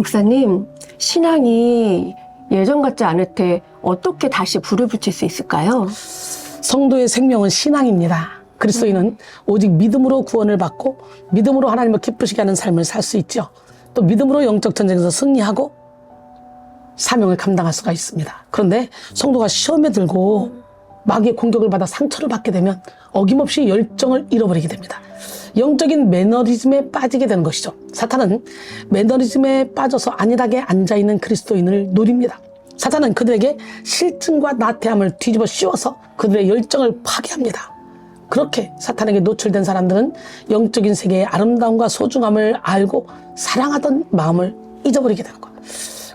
목사님, 신앙이 예전 같지 않을 때 어떻게 다시 불을 붙일 수 있을까요? 성도의 생명은 신앙입니다. 그리스도인은 오직 믿음으로 구원을 받고 믿음으로 하나님을 기쁘시게 하는 삶을 살 수 있죠. 또 믿음으로 영적 전쟁에서 승리하고 사명을 감당할 수가 있습니다. 그런데 성도가 시험에 들고 마귀의 공격을 받아 상처를 받게 되면 어김없이 열정을 잃어버리게 됩니다. 영적인 매너리즘에 빠지게 되는 것이죠. 사탄은 매너리즘에 빠져서 안일하게 앉아있는 그리스도인을 노립니다. 사탄은 그들에게 실증과 나태함을 뒤집어 씌워서 그들의 열정을 파괴합니다. 그렇게 사탄에게 노출된 사람들은 영적인 세계의 아름다움과 소중함을 알고 사랑하던 마음을 잊어버리게 되는 거예요.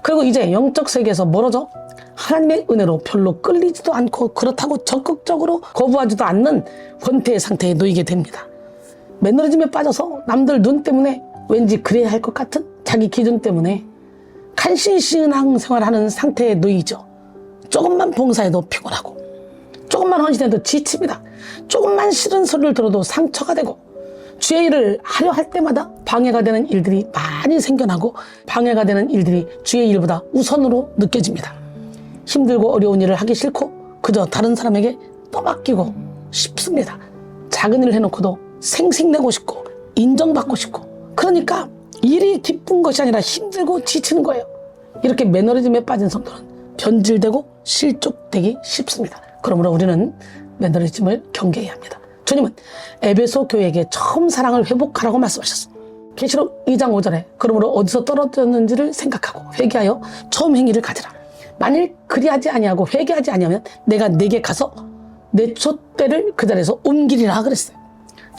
그리고 이제 영적 세계에서 멀어져 하나님의 은혜로 별로 끌리지도 않고 그렇다고 적극적으로 거부하지도 않는 권태의 상태에 놓이게 됩니다. 매너리즘에 빠져서 남들 눈 때문에 왠지 그래야 할 것 같은 자기 기준 때문에 간신신앙 생활하는 상태에 놓이죠. 조금만 봉사해도 피곤하고 조금만 헌신해도 지칩니다. 조금만 싫은 소리를 들어도 상처가 되고 주의 일을 하려 할 때마다 방해가 되는 일들이 많이 생겨나고 방해가 되는 일들이 주의 일보다 우선으로 느껴집니다. 힘들고 어려운 일을 하기 싫고 그저 다른 사람에게 떠맡기고 싶습니다. 작은 일을 해놓고도 생색내고 싶고 인정받고 싶고 그러니까 일이 기쁜 것이 아니라 힘들고 지치는 거예요. 이렇게 매너리즘에 빠진 성도는 변질되고 실족되기 쉽습니다. 그러므로 우리는 매너리즘을 경계해야 합니다. 주님은 에베소 교회에게 처음 사랑을 회복하라고 말씀하셨습니다. 계시록 2장 5절에 그러므로 어디서 떨어졌는지를 생각하고 회개하여 처음 행위를 가지라. 만일 그리하지 아니하고 회개하지 아니하면 내가 내게 가서 내 촛대를 그 자리에서 옮기리라 그랬어요.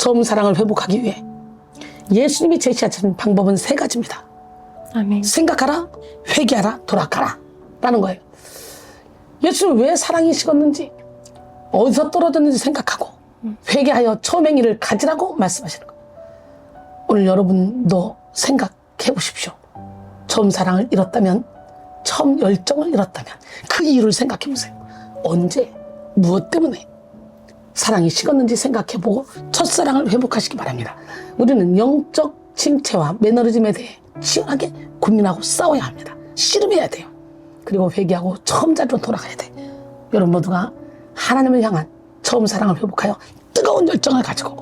처음 사랑을 회복하기 위해 예수님이 제시하신 방법은 세 가지입니다. 아멘. 생각하라, 회개하라, 돌아가라. 라는 거예요. 예수는 왜 사랑이 식었는지, 어디서 떨어졌는지 생각하고, 회개하여 처음 행위를 가지라고 말씀하시는 거예요. 오늘 여러분도 생각해 보십시오. 처음 사랑을 잃었다면, 처음 열정을 잃었다면, 그 이유를 생각해 보세요. 언제, 무엇 때문에 사랑이 식었는지 생각해보고 첫사랑을 회복하시기 바랍니다. 우리는 영적 침체와 매너리즘에 대해 치열하게 고민하고 싸워야 합니다. 씨름해야 돼요. 그리고 회개하고 처음 자리로 돌아가야 돼. 여러분 모두가 하나님을 향한 처음 사랑을 회복하여 뜨거운 열정을 가지고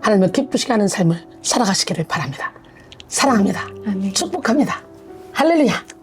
하나님을 기쁘시게 하는 삶을 살아가시기를 바랍니다. 사랑합니다. 아멘. 축복합니다. 할렐루야.